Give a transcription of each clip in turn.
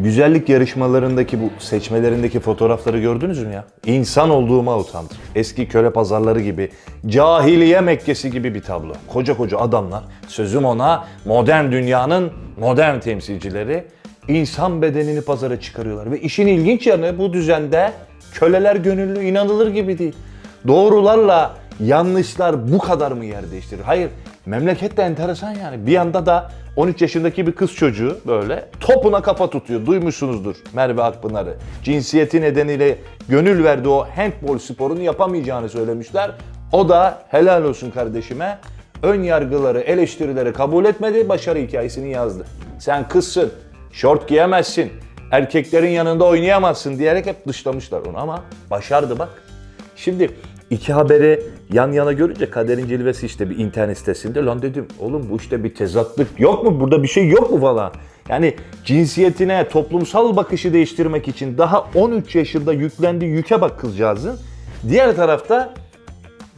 Güzellik yarışmalarındaki bu seçmelerindeki fotoğrafları gördünüz mü ya? İnsan olduğuma utandım. Eski köle pazarları gibi, cahiliye Mekkesi gibi bir tablo. Koca koca adamlar, sözüm ona modern dünyanın modern temsilcileri insan bedenini pazara çıkarıyorlar. Ve işin ilginç yanı bu düzende köleler gönüllü, inanılır gibi değil. Doğrularla yanlışlar bu kadar mı yer değiştirir? Hayır, memleket de enteresan yani. Bir yanda da 13 yaşındaki bir kız çocuğu böyle topuna kafa tutuyor. Duymuşsunuzdur Merve Akpınar'ı. Cinsiyeti nedeniyle gönül verdiği o handball sporunu yapamayacağını söylemişler. O da helal olsun kardeşime ön yargıları, eleştirileri kabul etmedi, başarı hikayesini yazdı. Sen kızsın, şort giyemezsin, erkeklerin yanında oynayamazsın diyerek hep dışlamışlar onu ama başardı bak. Şimdi iki haberi yan yana görünce kaderin cilvesi işte bir internet sitesinde lan dedim oğlum bu işte bir tezatlık yok mu burada bir şey yok mu falan. Yani cinsiyetine toplumsal bakışı değiştirmek için daha 13 yaşında yüklendiği yüke bak kızcağızın. Diğer tarafta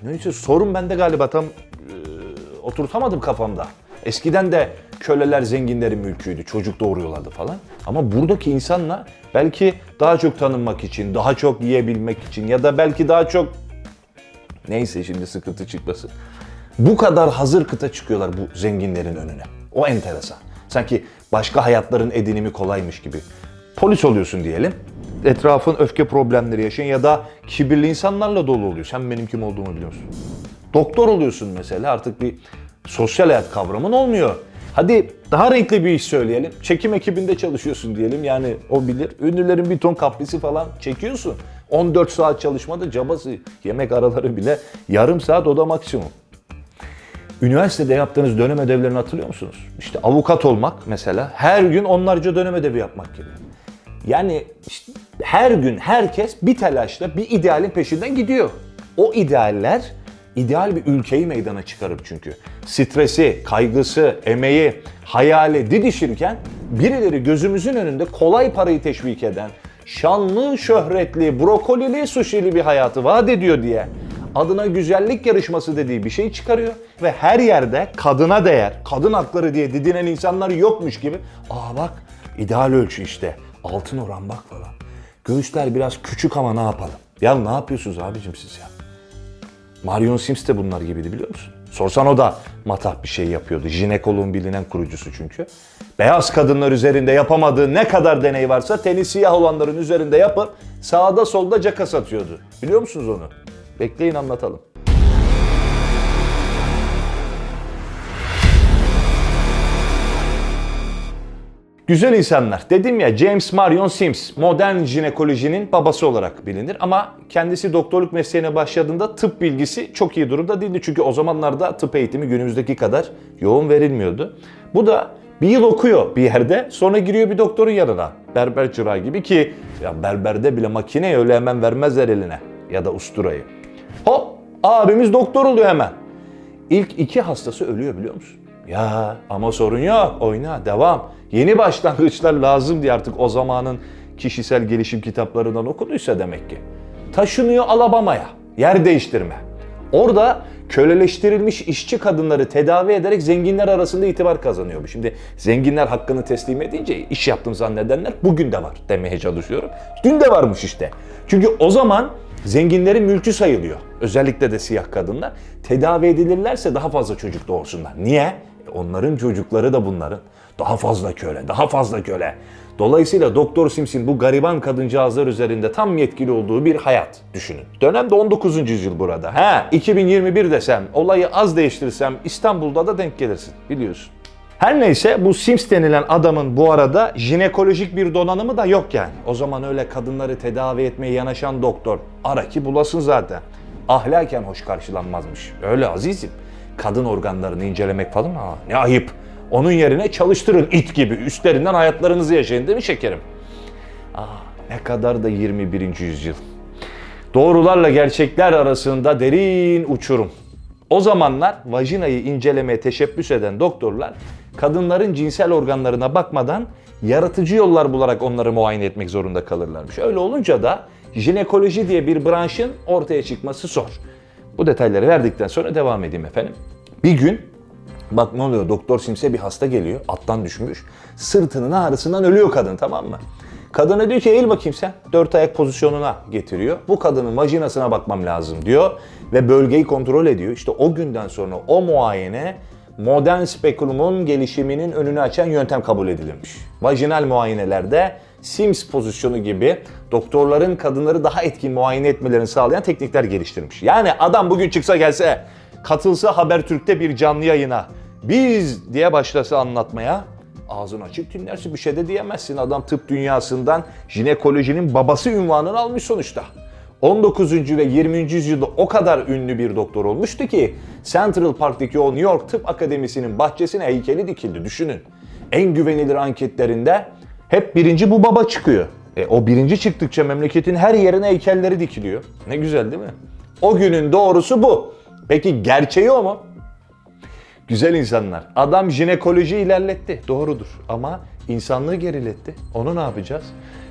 neyse sorun bende galiba tam e, oturtamadım kafamda. Eskiden de köleler zenginlerin mülküydü, çocuk doğuruyorlardı falan. Ama buradaki insanla belki daha çok tanınmak için, daha çok yiyebilmek için ya da belki daha çok neyse şimdi sıkıntı çıkmasın. Bu kadar hazır kıta çıkıyorlar bu zenginlerin önüne. O enteresan. Sanki başka hayatların edinimi kolaymış gibi. Polis oluyorsun diyelim. Etrafın öfke problemleri yaşayan ya da kibirli insanlarla dolu oluyor. Sen benim kim olduğumu biliyor musun? Doktor oluyorsun mesela artık bir sosyal hayat kavramın olmuyor. Hadi daha renkli bir iş söyleyelim. Çekim ekibinde çalışıyorsun diyelim yani o bilir. Ünlülerin bir ton kaprisi falan çekiyorsun. 14 saat çalışmada cabası. Yemek araları bile yarım saat o da maksimum. Üniversitede yaptığınız dönem ödevlerini hatırlıyor musunuz? İşte avukat olmak mesela her gün onlarca dönem ödevi yapmak gibi. Yani işte her gün herkes bir telaşla bir idealin peşinden gidiyor. O idealler ideal bir ülkeyi meydana çıkarır çünkü. Stresi, kaygısı, emeği, hayali didişirken birileri gözümüzün önünde kolay parayı teşvik eden, şanlı, şöhretli, brokolili, suşili bir hayatı vaat ediyor diye adına güzellik yarışması dediği bir şey çıkarıyor ve her yerde kadına değer, kadın hakları diye didinen insanlar yokmuş gibi aa bak ideal ölçü işte altın oran bak falan. Göğüsler biraz küçük ama ne yapalım? Ya ne yapıyorsunuz abicim siz ya? Marion Sims de bunlar gibiydi biliyor musun? Sorsan o da matah bir şey yapıyordu. Jinekoloğun bilinen kurucusu çünkü. Beyaz kadınlar üzerinde yapamadığı ne kadar deney varsa teni siyah olanların üzerinde yapıp sağda solda caka satıyordu. Biliyor musunuz onu? Bekleyin anlatalım. Güzel insanlar. Dedim ya James Marion Sims modern jinekolojinin babası olarak bilinir ama kendisi doktorluk mesleğine başladığında tıp bilgisi çok iyi durumda değildi. Çünkü o zamanlarda tıp eğitimi günümüzdeki kadar yoğun verilmiyordu. Bu da bir yıl okuyor bir yerde sonra giriyor bir doktorun yanına. Berber çırağı gibi ki ya berberde bile makineyi öyle hemen vermezler eline ya da usturayı. Hop abimiz doktor oluyor hemen. İlk iki hastası ölüyor biliyor musun? Ya ama sorun yok oyna devam. Yeni başlangıçlar lazım diye artık o zamanın kişisel gelişim kitaplarından okuduysa demek ki. Taşınıyor Alabama'ya yer değiştirme. Orada köleleştirilmiş işçi kadınları tedavi ederek zenginler arasında itibar kazanıyormuş. Şimdi zenginler hakkını teslim edince iş yaptım zannedenler bugün de var demeye çalışıyorum. Dün de varmış işte. Çünkü o zaman zenginlerin mülkü sayılıyor. Özellikle de siyah kadınlar. Tedavi edilirlerse daha fazla çocuk doğursunlar. Niye? Onların çocukları da bunların. Daha fazla köle, daha fazla köle. Dolayısıyla Doktor Sims'in bu gariban kadıncağızlar üzerinde tam yetkili olduğu bir hayat düşünün. Dönemde 19. yüzyıl burada. Ha 2021 desem, olayı az değiştirsem İstanbul'da da denk gelirsin biliyorsun. Her neyse bu Sims denilen adamın bu arada jinekolojik bir donanımı da yok yani. O zaman öyle kadınları tedavi etmeye yanaşan doktor ara ki bulasın zaten. Ahlaken hoş karşılanmazmış. Öyle azizim. Kadın organlarını incelemek falan aa, ne ayıp. Onun yerine çalıştırın it gibi üstlerinden hayatlarınızı yaşayın değil mi şekerim? Aa, ne kadar da 21. yüzyıl. Doğrularla gerçekler arasında derin uçurum. O zamanlar vajinayı incelemeye teşebbüs eden doktorlar kadınların cinsel organlarına bakmadan yaratıcı yollar bularak onları muayene etmek zorunda kalırlarmış. Öyle olunca da jinekoloji diye bir branşın ortaya çıkması zor. Bu detayları verdikten sonra devam edeyim efendim. Bir gün Bak ne oluyor? Doktor Sims'e bir hasta geliyor. Attan düşmüş. Sırtının ağrısından ölüyor kadın tamam mı? Kadına diyor ki eğil bakayım sen. Dört ayak pozisyonuna getiriyor. Bu kadının vajinasına bakmam lazım diyor. Ve bölgeyi kontrol ediyor. İşte o günden sonra o muayene modern spekulumun gelişiminin önünü açan yöntem kabul edilmiş. Vajinal muayenelerde Sims pozisyonu gibi doktorların kadınları daha etkin muayene etmelerini sağlayan teknikler geliştirmiş. Yani adam bugün çıksa gelse, katılsa Habertürk'te bir canlı yayına, biz diye başlasa anlatmaya ağzın açık dinlersin bir şey de diyemezsin. Adam tıp dünyasından jinekolojinin babası ünvanını almış sonuçta. 19. ve 20. yüzyılda o kadar ünlü bir doktor olmuştu ki Central Park'taki o New York Tıp Akademisi'nin bahçesine heykeli dikildi. Düşünün. En güvenilir anketlerinde hep birinci bu baba çıkıyor. E, o birinci çıktıkça memleketin her yerine heykelleri dikiliyor. Ne güzel değil mi? O günün doğrusu bu. Peki gerçeği o mu? Güzel insanlar. Adam jinekoloji ilerletti. Doğrudur. Ama insanlığı geriletti. Onu ne yapacağız?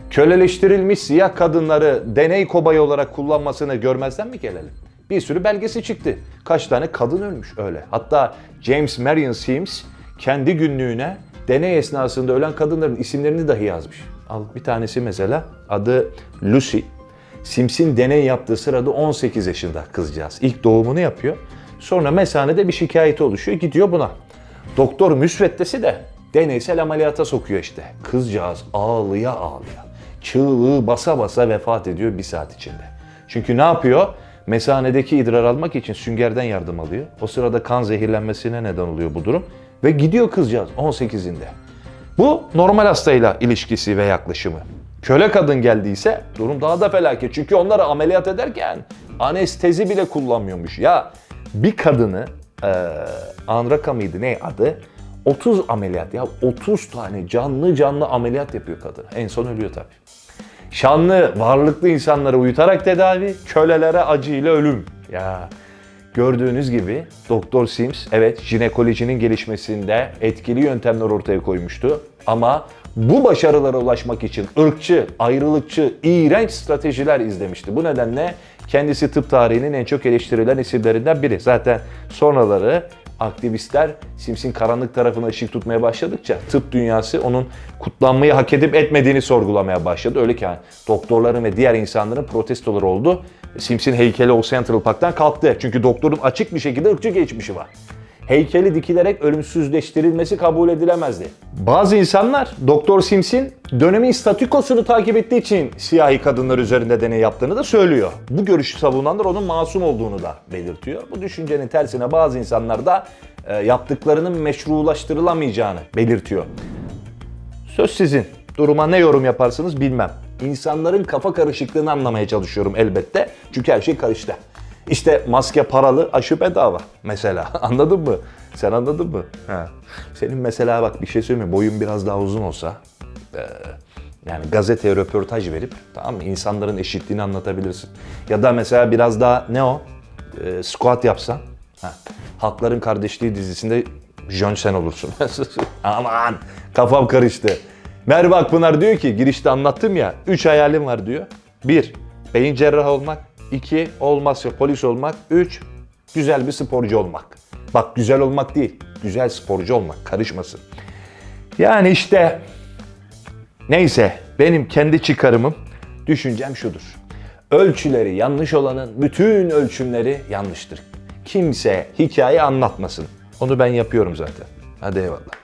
Köleleştirilmiş siyah kadınları deney kobayı olarak kullanmasını görmezden mi gelelim? Bir sürü belgesi çıktı. Kaç tane kadın ölmüş öyle. Hatta James Marion Sims kendi günlüğüne deney esnasında ölen kadınların isimlerini dahi yazmış. Al bir tanesi mesela adı Lucy. Sims'in deney yaptığı sırada 18 yaşında kızcağız. İlk doğumunu yapıyor. Sonra mesanede bir şikayeti oluşuyor. Gidiyor buna. Doktor müsveddesi de deneysel ameliyata sokuyor işte. Kızcağız ağlıya ağlıya. Çığlığı basa basa vefat ediyor bir saat içinde. Çünkü ne yapıyor? Mesanedeki idrar almak için süngerden yardım alıyor. O sırada kan zehirlenmesine neden oluyor bu durum. Ve gidiyor kızcağız 18'inde. Bu normal hastayla ilişkisi ve yaklaşımı. Köle kadın geldiyse durum daha da felaket. Çünkü onları ameliyat ederken anestezi bile kullanmıyormuş. Ya bir kadını e, Anraka mıydı ne adı? 30 ameliyat ya 30 tane canlı canlı ameliyat yapıyor kadın. En son ölüyor tabii. Şanlı, varlıklı insanları uyutarak tedavi, kölelere acıyla ölüm. Ya gördüğünüz gibi Doktor Sims evet jinekolojinin gelişmesinde etkili yöntemler ortaya koymuştu. Ama bu başarılara ulaşmak için ırkçı, ayrılıkçı, iğrenç stratejiler izlemişti. Bu nedenle kendisi tıp tarihinin en çok eleştirilen isimlerinden biri. Zaten sonraları aktivistler Sims'in karanlık tarafına ışık tutmaya başladıkça tıp dünyası onun kutlanmayı hak edip etmediğini sorgulamaya başladı. Öyle ki yani doktorların ve diğer insanların protestoları oldu. Sims'in heykeli o Central Park'tan kalktı. Çünkü doktorun açık bir şekilde ırkçı geçmişi var. Heykeli dikilerek ölümsüzleştirilmesi kabul edilemezdi. Bazı insanlar Doktor Sims'in dönemin statükosunu takip ettiği için siyahi kadınlar üzerinde deney yaptığını da söylüyor. Bu görüşü savunanlar onun masum olduğunu da belirtiyor. Bu düşüncenin tersine bazı insanlar da e, yaptıklarının meşrulaştırılamayacağını belirtiyor. Söz sizin. Duruma ne yorum yaparsınız bilmem. İnsanların kafa karışıklığını anlamaya çalışıyorum elbette. Çünkü her şey karıştı. İşte maske paralı, aşı bedava mesela. Anladın mı? Sen anladın mı? Ha. Senin mesela bak bir şey söyleyeyim mi? Boyun biraz daha uzun olsa, e, yani gazeteye röportaj verip tamam mı? İnsanların eşitliğini anlatabilirsin. Ya da mesela biraz daha ne o? E, squat yapsan. Ha. Halkların Kardeşliği dizisinde Jön sen olursun. Aman kafam karıştı. Merve Akpınar diyor ki girişte anlattım ya. Üç hayalim var diyor. Bir, beyin cerrahı olmak. İki, olmazsa polis olmak. Üç, güzel bir sporcu olmak. Bak güzel olmak değil, güzel sporcu olmak. Karışmasın. Yani işte neyse benim kendi çıkarımım, düşüncem şudur. Ölçüleri yanlış olanın bütün ölçümleri yanlıştır. Kimse hikaye anlatmasın. Onu ben yapıyorum zaten. Hadi eyvallah.